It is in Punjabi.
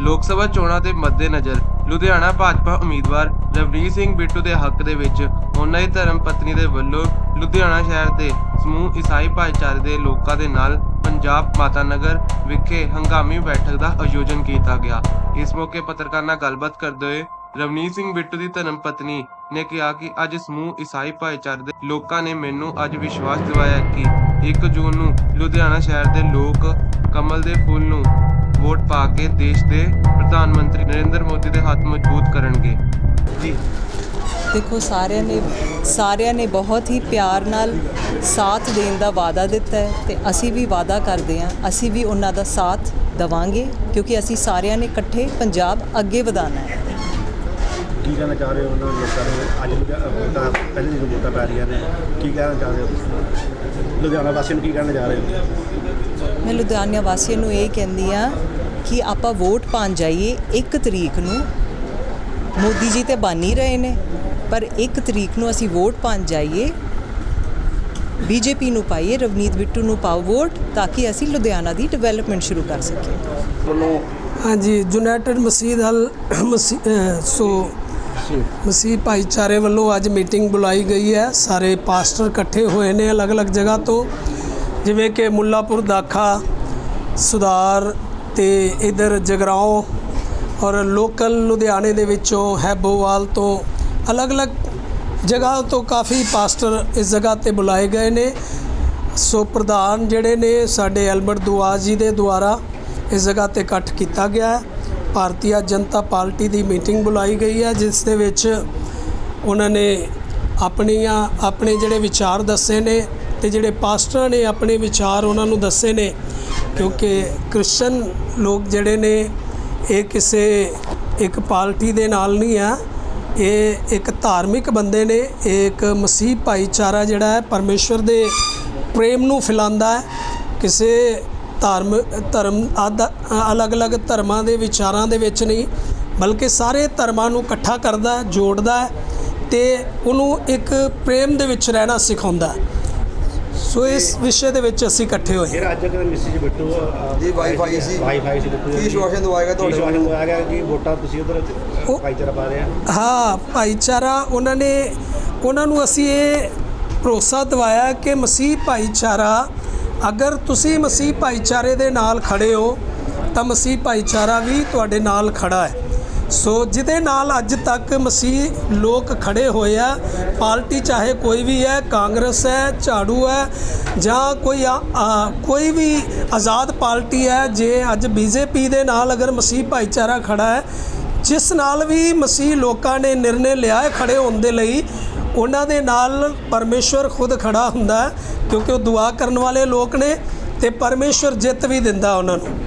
ਲੋਕ ਸਭਾ ਚੋਣਾਂ ਦੇ ਮੱਦੇਨਜ਼ਰ ਲੁਧਿਆਣਾ ਭਾਜਪਾ ਉਮੀਦਵਾਰ ਰਵਨੀਤ ਸਿੰਘ ਬਿੱਟੂ ਦੇ ਹੱਕ ਦੇ ਵਿੱਚ ਉਹਨਾਂ ਦੀ ਧਰਮ ਪਤਨੀ ਦੇ ਵੱਲੋਂ ਲੁਧਿਆਣਾ ਸ਼ਹਿਰ ਦੇ ਸਮੂਹ ਈਸਾਈ ਭਾਈਚਾਰੇ ਦੇ ਲੋਕਾਂ ਦੇ ਨਾਲ ਪੰਜਾਬ ਮਾਤਾ ਨਗਰ ਵਿਖੇ ਹੰਗਾਮੀ ਬੈਠਕ ਦਾ ਆਯੋਜਨ ਕੀਤਾ ਗਿਆ। ਇਸ ਮੌਕੇ ਪੱਤਰਕਾਰਾਂ ਨਾਲ ਗੱਲਬਾਤ ਕਰਦੇ ਹੋਏ ਰਵਨੀਤ ਸਿੰਘ ਬਿੱਟੂ ਦੀ ਧਰਮ ਪਤਨੀ ਨੇ ਕਿਹਾ ਕਿ ਅੱਜ ਸਮੂਹ ਈਸਾਈ ਭਾਈਚਾਰੇ ਦੇ ਲੋਕਾਂ ਨੇ ਮੈਨੂੰ ਅੱਜ ਵਿਸ਼ਵਾਸ ਦਿਵਾਇਆ ਕਿ 1 ਜੂਨ ਨੂੰ ਲੁਧਿਆਣਾ ਸ਼ਹਿਰ ਦੇ ਲੋਕ ਕਮਲ ਦੇ ਫੁੱਲ ਨੂੰ ਵੋਟ ਪਾ ਕੇ ਦੇਸ਼ ਦੇ ਪ੍ਰਧਾਨ ਮੰਤਰੀ ਨਰਿੰਦਰ ਮੋਦੀ ਦੇ ਹੱਥ ਮਜ਼ਬੂਤ ਕਰਨਗੇ। ਜੀ। ਦੇਖੋ ਸਾਰਿਆਂ ਨੇ ਸਾਰਿਆਂ ਨੇ ਬਹੁਤ ਹੀ ਪਿਆਰ ਨਾਲ ਸਾਥ ਦੇਣ ਦਾ ਵਾਅਦਾ ਦਿੱਤਾ ਹੈ ਤੇ ਅਸੀਂ ਵੀ ਵਾਅਦਾ ਕਰਦੇ ਹਾਂ। ਅਸੀਂ ਵੀ ਉਹਨਾਂ ਦਾ ਸਾਥ ਦਵਾਂਗੇ ਕਿਉਂਕਿ ਅਸੀਂ ਸਾਰਿਆਂ ਨੇ ਇਕੱਠੇ ਪੰਜਾਬ ਅੱਗੇ ਵਧਾਉਣਾ ਹੈ। ਕੀ ਕਹਿਣਾ ਚਾਹ ਰਹੇ ਹੋ ਉਹਨਾਂ ਲੋਕਾਂ ਨੂੰ? ਅੱਜ ਵੋਟਾਂ ਪਹਿਲੇ ਦਿਨ ਵੋਟਾਂ ਪੈ ਰਹੀਆਂ ਨੇ ਕੀ ਕਹਿਣਾ ਚਾਹ ਰਹੇ ਹੋ ਤੁਸੀਂ? ਲੁਧਿਆਣਾ ਵਾਸੀਆਂ ਨੂੰ ਕੀ ਕਹਿਣਾ ਚਾਹ ਰਹੇ ਹੋ? ਮੈਂ ਲੁਧਿਆਣਾ ਵਾਸੀਆਂ ਨੂੰ ਇਹ ਕਹਿੰਦੀ ਆ ਕਿ ਆਪਾਂ ਵੋਟ ਪਾਉਣ ਜਾਈਏ 1 ਤਰੀਕ ਨੂੰ। ਮੋਦੀ ਜੀ ਤੇ ਬਣ ਹੀ ਰਹੇ ਨੇ ਪਰ 1 ਤਰੀਕ ਨੂੰ ਅਸੀਂ ਵੋਟ ਪਾਉਣ ਜਾਈਏ। ਬੀਜੇਪੀ ਨੂੰ ਪਾਈਏ ਰਵਨੀਤ ਬਿੱਟੂ ਨੂੰ ਪਾਓ ਵੋਟ ਤਾਂ ਕਿ ਅਸੀਂ ਲੁਧਿਆਣਾ ਦੀ ਡਿਵੈਲਪਮੈਂਟ ਸ਼ੁਰੂ ਕਰ ਸਕੀਏ। ਹਾਂਜੀ ਯੂਨਾਈਟਿਡ ਮਸੀਹ ਹਲ ਸੋ ਮਸੀਹ ਭਾਈਚਾਰੇ ਵੱਲੋਂ ਅੱਜ ਮੀਟਿੰਗ ਬੁਲਾਈ ਗਈ ਹੈ। ਸਾਰੇ ਪਾਸਟਰ ਇਕੱਠੇ ਹੋਏ ਨੇ ਅਲੱਗ-ਅਲੱਗ ਜਗ੍ਹਾ ਤੋਂ। ਜਿਵੇਂ ਕਿ ਮੁੱਲਾਪੁਰ ਦਾਖਾ, ਸੁਧਾਰ ਤੇ ਇਧਰ ਜਗਰਾਉਂ ਔਰ ਲੋਕਲ ਲੁਧਿਆਣੇ ਦੇ ਵਿੱਚੋਂ ਹੈਬੋਵਾਲ ਤੋਂ ਅਲੱਗ-ਅਲੱਗ ਜਗ੍ਹਾ ਤੋਂ ਕਾਫੀ ਪਾਸਟਰ ਇਸ ਜਗ੍ਹਾ ਤੇ ਬੁਲਾਏ ਗਏ ਨੇ। ਸੋ ਪ੍ਰਧਾਨ ਜਿਹੜੇ ਨੇ ਸਾਡੇ ਐਲਬਰਟ ਦੁਆ ਜੀ ਦੇ ਦੁਆਰਾ ਇਸ ਜਗ੍ਹਾ ਤੇ ਇਕੱਠ ਕੀਤਾ ਗਿਆ ਹੈ। ਭਾਰਤੀ ਜਨਤਾ ਪਾਰਟੀ ਦੀ ਮੀਟਿੰਗ ਬੁਲਾਈ ਗਈ ਹੈ, ਜਿਸ ਦੇ ਵਿੱਚ ਉਹਨਾਂ ਨੇ ਆਪਣੀਆਂ, ਆਪਣੇ ਜਿਹੜੇ ਵਿਚਾਰ ਦੱਸੇ ਨੇ ਤੇ ਜਿਹੜੇ ਪਾਸਟਰਾਂ ਨੇ ਆਪਣੇ ਵਿਚਾਰ ਉਹਨਾਂ ਨੂੰ ਦੱਸੇ ਨੇ, ਕਿਉਂਕਿ ਕ੍ਰਿਸਚਨ ਲੋਕ ਜਿਹੜੇ ਨੇ, ਇਹ ਕਿਸੇ ਇੱਕ ਪਾਰਟੀ ਦੇ ਨਾਲ ਨਹੀਂ ਆ, ਇਹ ਇੱਕ ਧਾਰਮਿਕ ਬੰਦੇ ਨੇ, ਇਹ ਇੱਕ ਮਸੀਹ ਭਾਈਚਾਰਾ ਜਿਹੜਾ ਹੈ, ਪਰਮੇਸ਼ਵਰ ਦੇ ਪ੍ਰੇਮ ਨੂੰ ਫੈਲਾਉਂਦਾ ਹੈ। ਕਿਸੇ ਧਰਮ ਧਰਮ ਆਦ- ਅਲੱਗ-ਅਲੱਗ ਧਰਮਾਂ ਦੇ ਵਿਚਾਰਾਂ ਦੇ ਵਿੱਚ ਨਹੀਂ, ਬਲਕਿ ਸਾਰੇ ਧਰਮਾਂ ਨੂੰ ਇਕੱਠਾ ਕਰਦਾ ਜੋੜਦਾ ਹੈ ਤੇ ਉਹਨੂੰ ਇੱਕ ਪ੍ਰੇਮ ਦੇ ਵਿੱਚ ਰਹਿਣਾ ਸਿਖਾਉਂਦਾ ਸੋ ਇਸ ਵਿਸ਼ੇ ਦੇ ਵਿੱਚ ਅਸੀਂ ਇਕੱਠੇ ਹੋਏ ਹਾਂ। ਜਿਹੜਾ ਅੱਜ ਅਗਰ ਮਿਸਿਜ ਬਿੱਟੂ ਜੀ, ਵਾਈਫਾਈ ਸੀ। ਵਾਈਫਾਈ ਸੀ ਬਿੱਟੂ ਕੀ ਵਿਸ਼ਵਾਸਨ ਦਵਾਏਗਾ ਤੁਹਾਡੇ? ਦਵਾਇਆ ਗਿਆ ਕਿ ਵੋਟਾਂ ਤੁਸੀਂ ਉਧਰ ਭਾਈਚਾਰਾ ਪਾ ਰਹੇ ਆ ਹਾਂ ਭਾਈਚਾਰਾ ਉਹਨਾਂ ਨੇ ਉਹਨਾਂ ਨੂੰ ਅਸੀਂ ਇਹ ਭਰੋਸਾ ਦਿਵਾਇਆ ਕਿ ਮਸੀਹ ਭਾਈਚਾਰਾ ਅਗਰ ਤੁਸੀਂ ਮਸੀਹ ਭਾਈਚਾਰੇ ਦੇ ਨਾਲ ਖੜੇ ਹੋ ਤਾਂ ਮਸੀਹ ਭਾਈਚਾਰਾ ਵੀ ਤੁਹਾਡੇ ਨਾਲ ਖੜਾ ਹੈ ਸੋ ਜਿਹਦੇ ਨਾਲ ਅੱਜ ਤੱਕ ਮਸੀਹ ਲੋਕ ਖੜੇ ਹੋਏ ਆ, ਪਾਰਟੀ ਚਾਹੇ ਕੋਈ ਵੀ ਹੈ, ਕਾਂਗਰਸ ਹੈ, ਝਾੜੂ ਹੈ, ਜਾਂ ਕੋਈ ਆ- ਕੋਈ ਵੀ ਆਜ਼ਾਦ ਪਾਰਟੀ ਹੈ, ਜੇ ਅੱਜ ਬੀਜੇਪੀ ਦੇ ਨਾਲ ਅਗਰ ਮਸੀਹ ਭਾਈਚਾਰਾ ਖੜਾ ਹੈ, ਜਿਸ ਨਾਲ ਵੀ ਮਸੀਹ ਲੋਕਾਂ ਨੇ ਨਿਰਣੇ ਲਿਆ ਹੈ ਖੜੇ ਹੋਣ ਦੇ ਲਈ, ਉਹਨਾਂ ਦੇ ਨਾਲ ਪਰਮੇਸ਼ਵਰ ਖੁਦ ਖੜਾ ਹੁੰਦਾ ਕਿਉਂਕਿ ਉਹ ਦੁਆ ਕਰਨ ਵਾਲੇ ਲੋਕ ਨੇ ਤੇ ਪਰਮੇਸ਼ਵਰ ਜਿੱਤ ਵੀ ਦਿੰਦਾ ਉਹਨਾਂ ਨੂੰ।